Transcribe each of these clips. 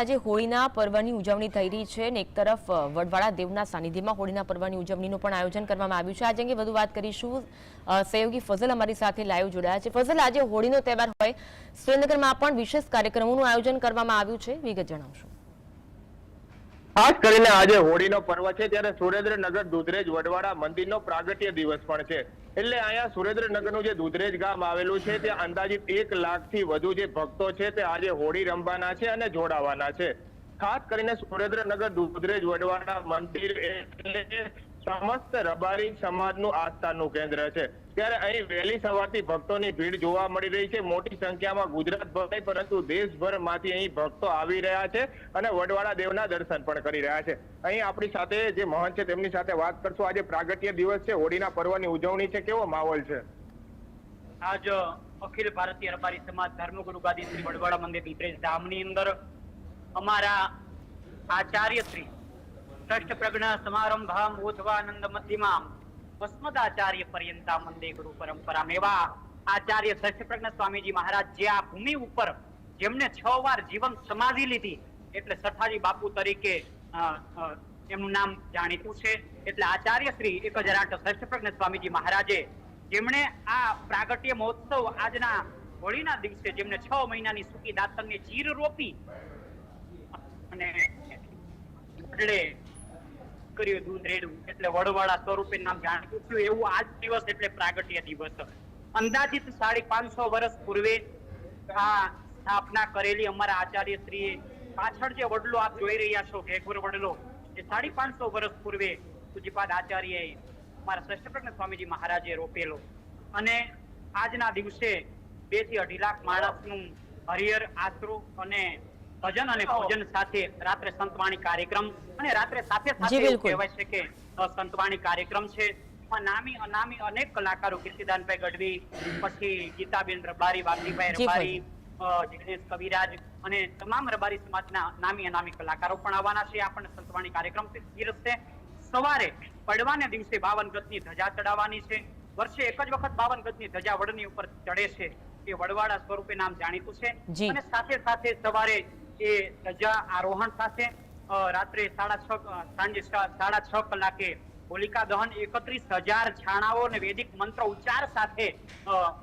આજે હોળીના પર્વની ઉજવણી થઈ રહી છે ને એક તરફ વડવાળા દેવના સાનિધ્યમાં હોળીના પર્વની ઉજવણીનું પણ આયોજન કરવામાં આવ્યું છે. આજે અંગે વધુ વાત કરીશું. સહયોગી ફઝલ અમારી સાથે લાઈવ જોડાયા છે. ફઝલ, આજે હોળીનો તહેવાર હોય. સુરેન્દ્રનગરમાં પણ વિશેષ કાર્યક્રમોનું આયોજન કરવામાં આવ્યું છે. વિગત જણાવશો. ખાસ કરીને આજે હોળીનો પર્વ છે, ત્યારે સુરેન્દ્રનગર દુધરેજ વડવાડા મંદિરનો પ્રાગટ્ય દિવસ પણ છે. એટલે અહીંયા સુરેન્દ્રનગરનું જે દુધરેજ ગામ આવેલું છે, ત્યાં અંદાજિત એક લાખથી વધુ જે ભક્તો છે, તે આજે હોળી રમવાના છે અને જોડાવાના છે. ખાસ કરીને સુરેન્દ્રનગર દુધરેજ વડવાડા મંદિર એટલે સમસ્ત રબારી સમાજનું આસ્થાનું કેન્દ્ર છે. ત્યારે અહીં વહેલી સવારથી ભક્તોની ભીડ જોવા મળી રહી છે. મોટી સંખ્યામાં ગુજરાતભર નહીં પરંતુ દેશભરમાંથી અહીં ભક્તો આવી રહ્યા છે અને વડવાડા દેવના દર્શન પણ કરી રહ્યા છે. અહીં આપણી સાથે જે મહંત છે, તેમની સાથે વાત કરશું. આજે પ્રાગટ્ય દિવસ છે. હોળીના પર્વની ઉજવણી છે. કેવો માહોલ છે? આજ અખિલ ભારતીય રબારી સમાજ ધર્મગુરુ ગાદી શ્રી વડવાડા મંદિર ધામની અંદર અમારા આચાર્ય શ્રી ષષ્ઠ પ્રજ્ઞા સમારંભામ ઉધવાનંદ મધ્યમામ વસ્મદાચાર્ય પર્યંતા મંદે ગુરુ પરંપરા એવા આચાર્ય ષષ્ઠ પ્રજ્ઞા સ્વામીજી મહારાજ જે આ ભૂમિ ઉપર જેમને છ વાર જીવન સમાધિ લીધી એટલે સઠાજી બાપુ તરીકે એમનું નામ જાણીતું છે એટલે આચાર્ય શ્રી એક હજાર આઠ ષષ્ઠ પ્રજ્ઞ સ્વામીજી મહારાજે જેમણે આ પ્રાગટ્ય મહોત્સવ આજના હોળીના દિવસે જેમને છ મહિનાની સૂકી દાતનની ચીર રોપી અને એટલે કર્યું દૂધ રેડું. એટલે વડવાળા સ્વરૂપે નામ જાણીતું થયું એવું આજ દિવસ એટલે પ્રાગટ્ય દિવસ. અંદાજિત સાડી પાંચસો વર્ષ પૂર્વે આ સ્થાપના કરેલી અમારા આચાર્ય શ્રીએ પાછળ જે વડલો આપ જોઈ રહ્યા છો ઘેઘુર વડલો, એ સાડી પાંચસો વર્ષ પૂર્વે પૂજ્યપાદ આચાર્યએ અમારા શ્રેષ્ઠપ્રજ્ઞ સ્વામીજી મહારાજે રોપેલો. અને આજના દિવસે બેથી અઢી લાખ માણસનું હરિહર આશરો અને ભજન અને ભોજન સાથે રાત્રે સંતવાણી કાર્યક્રમ અને રાત્રે સાથે સાથે. કહેવાય છે કે સંતવાણી કાર્યક્રમ છે. એમાં નામી અનામી અનેક કલાકારો કીર્તિદાનભાઈ ગઢવી પછી ગીતાબેન રબારી વાઘજીભાઈ રબારી જિગ્નેશ કવિરાજ અને તમામ રબારી સમાજના નામી અનામી કલાકારો પણ આવવાના છે. આપણને સંતવાણી કાર્યક્રમ પીરસશે સવારે પડવાને દિવસે બાવન ગજની ધજા ચડાવવાની છે. વર્ષે એક જ વખત બાવન ગજની ધજા વડની ઉપર ચડે છે. એ વડવાડા સ્વરૂપે નામ જાણીતું છે. અને સાથે સાથે સવારે એ ધજા આરોહણ સાથે રાત્રે સાડા છ સાંજે સાડા છ કલાકે હોલિકા દહન એકત્રીસ હજાર છાણાઓ અને વૈદિક મંત્ર ઉચ્ચાર સાથે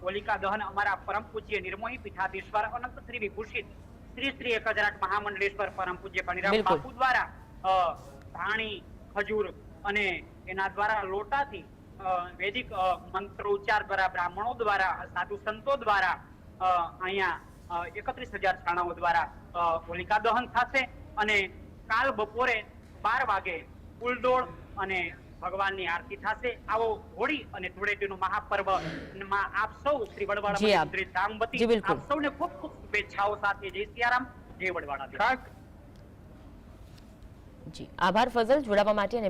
હોલિકા દહન અમારા પરમ પૂજ્ય નિર્મોહી પીઠાધીશ્વર અનંત શ્રી વિભૂષિત શ્રી શ્રી એક હજાર આઠ મહામંડળેશ્વર પરમ પૂજ્ય પણિરામ બાપુ દ્વારા ધાણી ખજૂર અને એના દ્વારા લોટાથી વૈદિક અ, મંત્ર ઉચ્ચાર દ્વારા બ્રાહ્મણો દ્વારા સાધુ સંતો દ્વારા અહીંયા એકત્રીસ હજાર છાણાઓ દ્વારા હોલિકા દહન થશે અને કાલ બપોરે બાર વાગે ફૂલડોળ અને ભગવાનની આરતી થશે. આવો હોળી અને ધૂળેટીનું મહાપર્વમાં આપ સૌ શ્રી વડવાળા શ્રી. ધામવતી આપ સૌને ખૂબ ખૂબ શુભેચ્છાઓ સાથે. જય સિયારામ જય વડવાળા જી આભાર ફઝલ. જોડાવા માટે અને